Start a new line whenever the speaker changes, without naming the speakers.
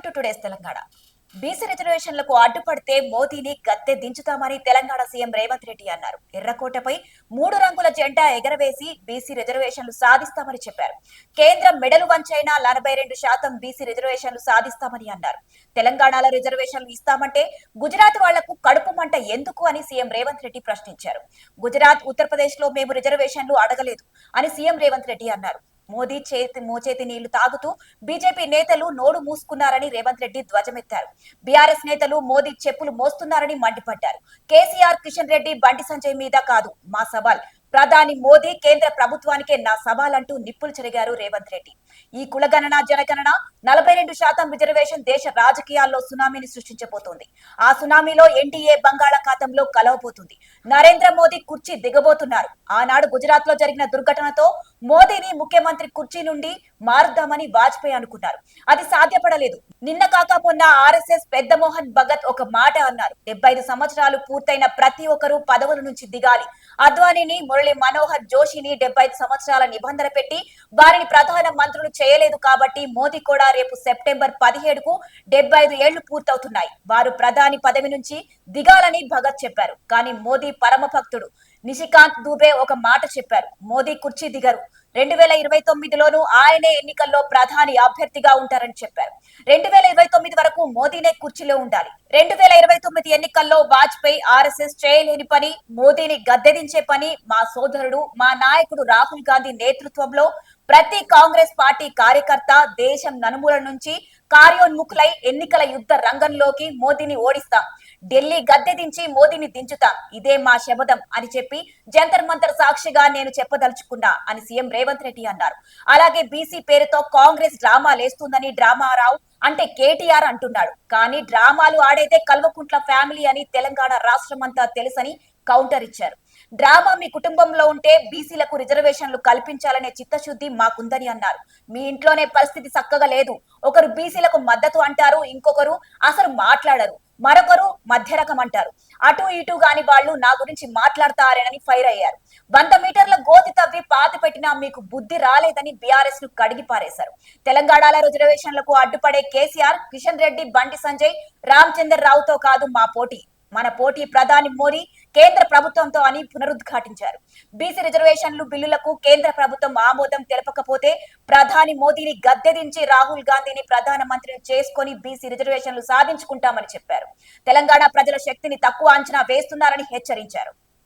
Welcome to today's Telangana. BC రిజర్వేషన్లకు అడ్డుపడితే మోదీని గద్దె దించుతామని తెలంగాణ సీఎం రేవంత్ రెడ్డి అన్నారు. ఎర్రకోటపై మూడు రంగుల జెండా ఎగరవేసి బీసీ రిజర్వేషన్లు సాధిస్తామని చెప్పారు. కేంద్రం మెడలు వంచైనా నలభై రెండు శాతం బీసీ రిజర్వేషన్లు సాధిస్తామని అన్నారు. తెలంగాణలో రిజర్వేషన్లు ఇస్తామంటే గుజరాత్ వాళ్ళకు కడుపు మంట ఎందుకు అని సీఎం రేవంత్ రెడ్డి ప్రశ్నించారు. గుజరాత్ ఉత్తరప్రదేశ్లో మేము రిజర్వేషన్లు అడగలేదు అని సీఎం రేవంత్ రెడ్డి అన్నారు. మోదీ చేతి మోచేతి నీళ్ళు తాగుతూ బీజేపీ నేతలు నోడు మూసుకున్నారని రేవంత్ రెడ్డి ధ్వజమెత్తారు. బీఆర్ఎస్ నేతలు మోదీ చెప్పులు మోస్తున్నారని మండిపడ్డారు. కేసీఆర్ కిషన్ రెడ్డి బండి సంజయ్ మీద కాదు మా సవాల్. ప్రధాని మోదీ కేంద్ర ప్రభుత్వానికే నా సవాల్ అంటూ నిప్పులు చెరిగారు రేవంత్ రెడ్డి. ఈ కులగణన జనగణన నలభై రెండు శాతం రిజర్వేషన్ దేశ రాజకీయాల్లో సునామీని సృష్టించబోతోంది. ఆ సునామీలో ఎన్డీఏ బంగాళాఖాతంలో కలవబోతుంది. నరేంద్ర మోదీ కుర్చీ దిగబోతున్నారు. ఆనాడు గుజరాత్లో జరిగిన దుర్ఘటనతో మోదీని ముఖ్యమంత్రి కుర్చీ నుండి మారుద్దామని వాజ్పేయి అనుకున్నారు. అది సాధ్యపడలేదు. నిన్న కాక మొన్న ఆర్ఎస్ఎస్ పెద్ద మోహన్ భగత్ ఒక మాట అన్నారు. డెబ్బై ఐదు సంవత్సరాలు పూర్తయిన ప్రతి ఒక్కరూ పదవుల నుంచి దిగాలి. అద్వానీని మురళి మనోహర్ జోషిని డెబ్బై ఐదు సంవత్సరాల నిబంధన పెట్టి వారిని ప్రధాన మంత్రులు చేయలేదు కాబట్టి మోదీ కూడా రేపు సెప్టెంబర్ పదిహేడుకు డెబ్బై ఐదు ఏళ్ళు పూర్తవుతున్నాయి. వారు ప్రధాని పదవి నుంచి దిగాలని భగత్ చెప్పారు. కానీ మోదీ పరమ భక్తుడు నిషికాంత్ దూబే ఒక మాట చెప్పారు. మోదీ కుర్చీ దిగరు. రెండు వేల ఇరవై తొమ్మిదిలోనూ ఆయనే ఎన్నికల్లో ప్రధాని అభ్యర్థిగా ఉంటారని చెప్పారు. రెండు వేల ఇరవై తొమ్మిది వరకు మోదీనే కుర్చీలో ఉండాలి. రెండు వేల ఇరవై తొమ్మిది ఎన్నికల్లో వాజ్పేయి ఆర్ఎస్ఎస్ చేయలేని పని మోదీని గద్దెదించే పని మా సోదరుడు మా నాయకుడు రాహుల్ గాంధీ నేతృత్వంలో ప్రతి కాంగ్రెస్ పార్టీ కార్యకర్త దేశం నలుమూల నుంచి కార్యోన్ముఖులై ఎన్నికల యుద్ధ రంగంలోకి మోదీని ఓడిస్తాం. ఢిల్లీ గద్దె దించి మోదీని దించుతాం. ఇదే మా శబదం అని చెప్పి జంతర్ మంతర్ సాక్షిగా నేను చెప్పదలుచుకున్నా అని సీఎం రేవంత్ రెడ్డి అన్నారు. అలాగే బీసీ పేరుతో కాంగ్రెస్ డ్రామా లేస్తుందని డ్రామారావు అంటే కేటీఆర్ అంటున్నాడు. కానీ డ్రామాలు ఆడేదే కల్వకుంట్ల ఫ్యామిలీ అని తెలంగాణ రాష్ట్రమంతా తెలుసని కౌంటర్ ఇచ్చారు. డ్రామా మీ కుటుంబంలో ఉంటే బీసీలకు రిజర్వేషన్లు కల్పించాలనే చిత్తశుద్ధి మాకుందని అన్నారు. మీ ఇంట్లోనే పరిస్థితి చక్కగా లేదు. ఒకరు బీసీలకు మద్దతు అంటారు ఇంకొకరు అసలు మాట్లాడరు. మరొకరు మధ్య రకం అంటారు. అటు ఇటు గాని వాళ్ళు నా గురించి మాట్లాడతారేనని ఫైర్ అయ్యారు. వంద మీటర్ల గోతి తవ్వి పాతి పెట్టినా మీకు బుద్ధి రాలేదని బీఆర్ఎస్ను కడిగి పారేశారు. తెలంగాణలో రిజర్వేషన్లకు అడ్డుపడే కేసీఆర్ కిషన్ రెడ్డి బండి సంజయ్ రామచందర్ రావుతో కాదు మా పోటీ. మన పోటీ ప్రధాని మోడీ కేంద్ర ప్రభుత్వంతో అని పునరుద్ఘాటించారు. బీసీ రిజర్వేషన్లు బిల్లులకు కేంద్ర ప్రభుత్వం ఆమోదం తెలపకపోతే ప్రధాని మోదీని గద్దెదించి రాహుల్ గాంధీని ప్రధానమంత్రిని చేసుకొని బీసీ రిజర్వేషన్లు సాధించుకుంటామని చెప్పారు. తెలంగాణ ప్రజల శక్తిని తక్కువ అంచనా వేస్తున్నారని హెచ్చరించారు.